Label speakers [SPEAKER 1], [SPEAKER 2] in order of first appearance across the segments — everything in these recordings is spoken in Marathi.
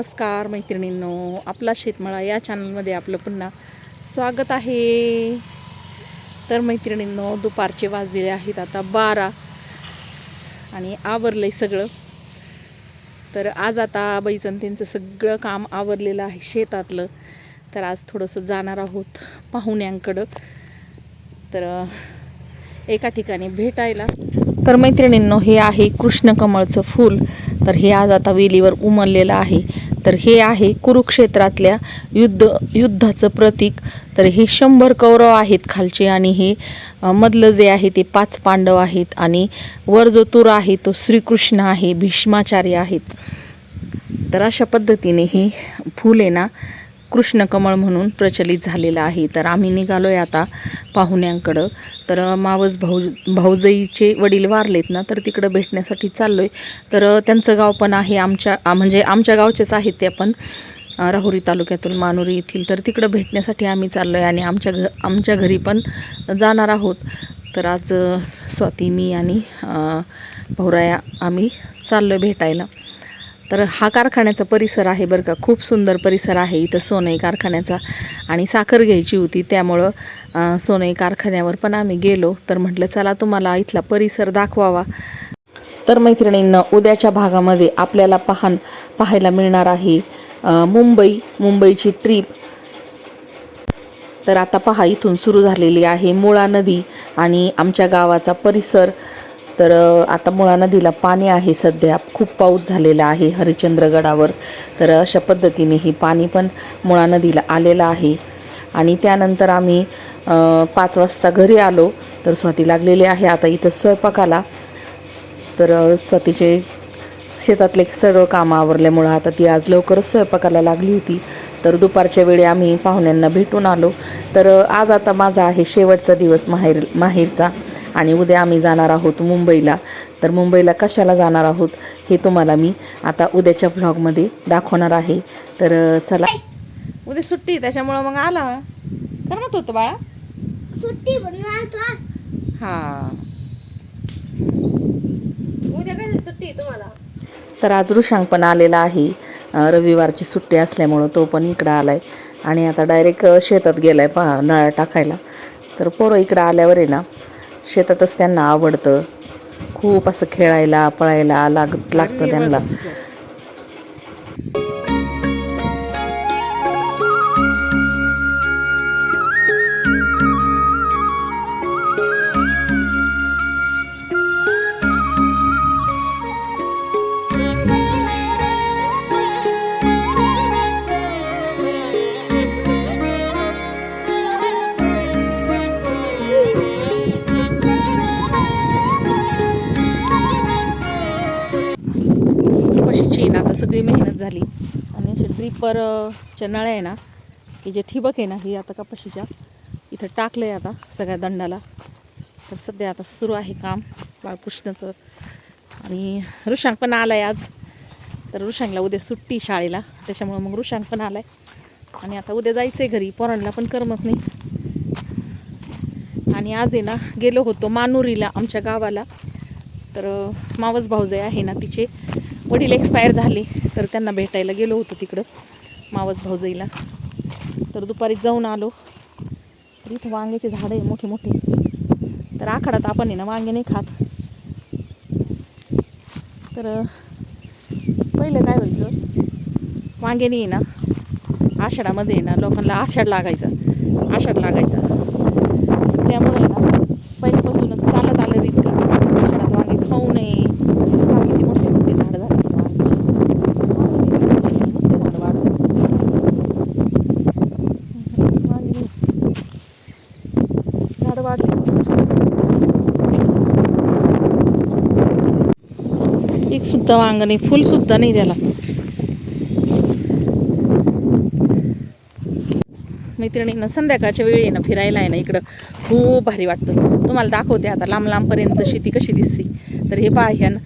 [SPEAKER 1] नमस्कार मैत्रिणींनो आपला शेतमळा या चॅनलमध्ये आपलं पुन्हा स्वागत आहे. तर मैत्रिणींनो दुपारचे वाजलेले आहेत आता बारा आणि आवरलं आहे सगळं. तर आज आता बैजन त्यांचं सगळं काम आवरलेलं आहे शेतातलं. तर आज थोडंसं जाणार आहोत पाहुण्यांकडं. तर एका ठिकाणी भेटायला. तर मैत्रिणींनो हे आहे कृष्णकमळचं फूल. तर हे आज आता वेलीवर उमललेलं आहे. तर हे आहे कुरुक्षेत्रातल्या युद्ध युद्धाचं प्रतीक. तर हे शंभर कौरव आहेत खालचे आणि हे मधलं जे आहे ते पाच पांडव आहेत आणि वर जो तुर आहे तो श्रीकृष्ण आहे भीष्माचार्य आहेत. तर अशा पद्धतीने हे फूल आहे ना कृष्णकमळ म्हणून प्रचलित झालेलं आहे. तर आम्ही निघालो आहे आता पाहुण्यांकडं. तर मावस भाऊ भाऊजईचे वडील वारलेत ना तर तिकडं भेटण्यासाठी चाललो आहे तर त्यांचं गाव पण आहे आमच्या म्हणजे आमच्या गावचेच आहेत ते पण. राहुरी तालुक्यातून मानुरी येथील. तर तिकडं भेटण्यासाठी आम्ही चाललो आहे आणि आमच्या घ आमच्या घरी पण जाणार आहोत. तर आज स्वाती मी आणि भाऊराया आम्ही चाललो आहे भेटायला. तर हा कारखान्याचा परिसर आहे बरं का. खूप सुंदर परिसर आहे इथं सोनई कारखान्याचा आणि साखर घ्यायची होती त्यामुळं सोनई कारखान्यावर पण आम्ही गेलो. तर म्हटलं चला तुम्हाला इथला परिसर दाखवावा. तर मैत्रिणींना उद्याच्या भागामध्ये आपल्याला पाहन पाहायला मिळणार आहे मुंबई मुंबईची ट्रीप. तर आता पहा इथून सुरू झालेली आहे मुळा नदी आणि आमच्या गावाचा परिसर. तर आता मुळा नदीला पाणी आहे सध्या. खूप पाऊस झालेला आहे हरिश्चंद्रगडावर. तर अशा पद्धतीने ही पाणी पण मुळा नदीला आलेलं आहे. आणि त्यानंतर आम्ही पाच वाजता घरी आलो. तर स्वाती लागलेली आहे आता इथं स्वयंपाकाला. तर स्वातीचे शेतातले सर्व कामं आवरल्यामुळं आता ती आज लवकरच स्वयंपाकाला लागली होती. तर दुपारच्या वेळी आम्ही पाहुण्यांना भेटून आलो. तर आज आता माझा आहे शेवटचा दिवस माहेर माहेरचा. आणि उद्या आम्ही जाणार आहोत मुंबईला. तर मुंबईला कशाला जाणार आहोत हे तुम्हाला मी आता उद्याच्या व्लॉगमध्ये दाखवणार आहे. तर चला. उद्या सुट्टी त्याच्यामुळं मग आला. करमत होतं बाळा?
[SPEAKER 2] सुट्टी
[SPEAKER 1] हां.
[SPEAKER 2] उद्या काय सुट्टी तुम्हाला?
[SPEAKER 1] तर आज ऋषांक पण आलेला आहे. रविवारची सुट्टी असल्यामुळं तो पण इकडं आलाय. आणि आता डायरेक्ट शेतात गेलाय पहा नळा टाकायला. तर पोरं इकडं आल्यावर आहे ना शेतातच त्यांना आवडतं. खूप असं खेळायला पळायला लाग लागतं त्यांना. कपाशीची ना आता सगळी मेहनत झाली. आणि असे ड्रिपरच्या नळ्या आहे ना की जे ठिबक आहे ना ही आता कपाशीच्या इथं टाकलं आहे आता सगळ्या दंडाला. तर सध्या आता सुरू आहे काम बाळकृष्णाचं. आणि ऋषांक पण आला आहे आज. तर ऋषांकला उद्या सुट्टी शाळेला त्याच्यामुळं मग ऋषांक पण आला आहे आणि आता उद्या जायचं आहे घरी पोरांना पण करमत नाही. आणि आज आहे ना गेलो होतो मानुरीला आमच्या गावाला. तर मावस भाऊजे आहे ना तिचे. वडील एक्सपायर झाले तर त्यांना भेटायला गेलो होतो तिकडं मावस भाऊजाईला. तर दुपारी जाऊन आलो. तर इथं वांग्याचे झाडं आहे मोठे मोठे. तर आखाडात आपण आहे ना वांगे नाही खात. तर पहिलं काय व्हायचं? वांगे नाही ना आषाढामध्ये ना लोकांना आषाढ लागायचा. आषाढ लागायचा. त्यामुळे ना पहिल्यापासूनच चालत आलं इतकं आषाढात वांगे खाऊ नये पहा किती मोठे मोठे झाडं झाले वांग्याची वांगे किती सुंदर आहे, मस्त झाडं वाढतात. वांगे झाडं वाढली एक सुद्धा वांग नाही. फुल सुद्धा नाही त्याला. मैत्रिणींना संध्याकाळच्या वेळी आहे ना फिरायला आहे ना इकडं. खूप भारी वाटतं. तुम्हाला दाखवते आता लांब लांबपर्यंत शेती कशी दिसते. तर हे पहा हे ना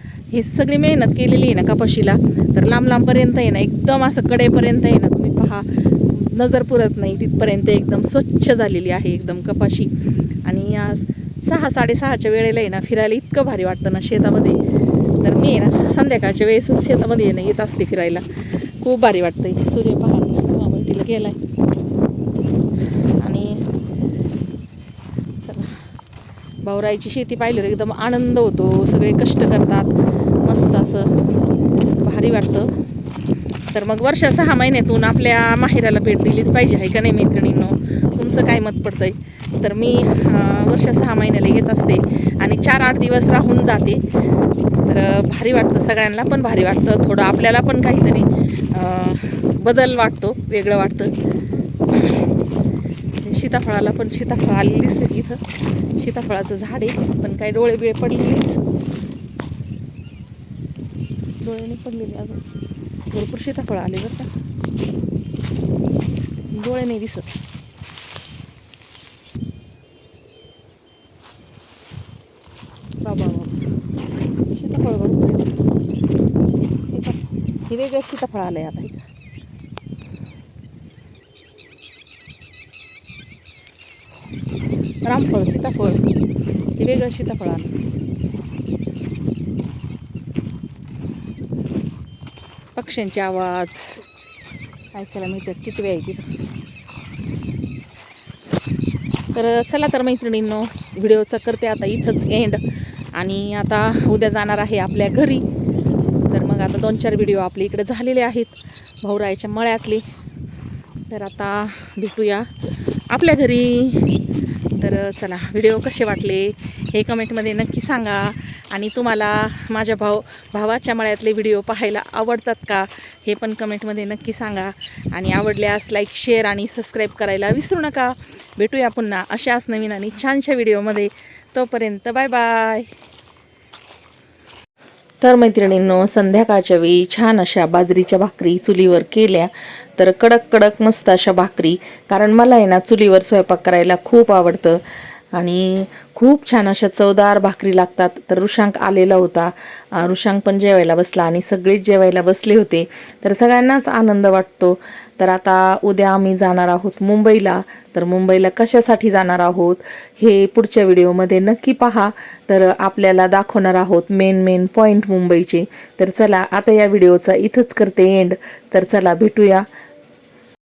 [SPEAKER 1] सगळी मेहनत केलेली आहे ना कपाशीला. तर लांब लांबपर्यंत आहे ना एकदम असं कडेपर्यंत आहे ना तुम्ही पहा. नजर पुरत नाही तिथपर्यंत एकदम स्वच्छ झालेली आहे एकदम कपाशी. आणि आज सहा साडेसहाच्या वेळेला आहे ना फिरायला इतकं भारी वाटतं ना शेतामध्ये. तर मी ना संध्याकाळच्या वेळेसच शेतामध्ये येणं येत असते फिरायला. खूप भारी वाटतं. आहे सूर्य पहा मावळतीला गेलाय. आणि चला. भाऊराईची शेती पाहिल्यावर एकदम आनंद होतो. सगळे कष्ट करतात. मस्त असं भारी वाटतं. तर मग वर्ष सहा महिन्यातून आपल्या माहेराला भेट दिलीच पाहिजे आहे का नाही मैत्रिणींनो? तुमचं काय मत पडतंय? तर मी वर्षा वर्ष सहा महिन्याला येत असते आणि चार आठ दिवस राहून जाते. तर भारी वाटतं सगळ्यांना पण भारी वाटतं. थोडं आपल्याला पण काहीतरी बदल वाटतो वेगळं वाटतं. सीताफळाला पण सीताफळ आलेली दिसते इथं सीताफळाचं झाड आहे पण काही डोळे बिळे पडलेले डोळ्याने पडलेले अजून. भरपूर सीताफळ आले बरं का. डोळे नाही दिसत बाबा बाबा सीताफळ भरपूर आहेत. सीता- हे वेगळं सीताफळ आहे आता इथं. रामफळ सीताफळ. हे वेगळं सीताफळ आलं पक्ष्यांचे आवाज. ऐकायला मिळतात किती आहे? तिथं तर चला तर मैत्रिणींनो व्हिडिओचं करते आता इथंच एंड आणि आता उद्या जाणार आहे आपल्या घरी. तर मग आता दोन चार व्हिडिओ आपले इकडे झालेले आहेत भाऊरायाच्या मळ्यातले. तर आता भेटूया आपल्या घरी. तर चला व्हिडिओ कसे वाटले हे कमेंटमध्ये नक्की सांगा. आणि तुम्हाला माझ्या भाऊ भावाच्या मळ्यातले व्हिडिओ पाहायला आवडतात का हे पण कमेंटमध्ये नक्की सांगा. आणि आवडल्यास लाईक शेअर आणि सबस्क्राईब करायला विसरू नका. भेटूया पुन्हा अशाच नवीन आणि छानशा व्हिडिओमध्ये तोपर्यंत बाय बाय तर मैत्रिणींनो संध्याकाळच्या वेळी छान अशा बाजरीच्या भाकरी चुलीवर केल्या तर कडक कडक मस्त अशा भाकरी. कारण मला आहे ना चुलीवर स्वयंपाक करायला खूप आवडतं. आणि खूप छान अशा चवदार भाकरी लागतात. तर ऋषांक आलेला होता. ऋषांक पण जेवायला बसला आणि सगळेच जेवायला बसले होते. तर सगळ्यांनाच आनंद वाटतो. तर आता उद्या आम्ही जाणार आहोत मुंबईला. तर मुंबईला कशासाठी जाणार आहोत हे पुढच्या व्हिडिओमध्ये नक्की पहा. तर आपल्याला दाखवणार आहोत मेन मेन पॉईंट मुंबईचे. तर चला आता या व्हिडिओचा इथंच करते एंड तर चला भेटूया.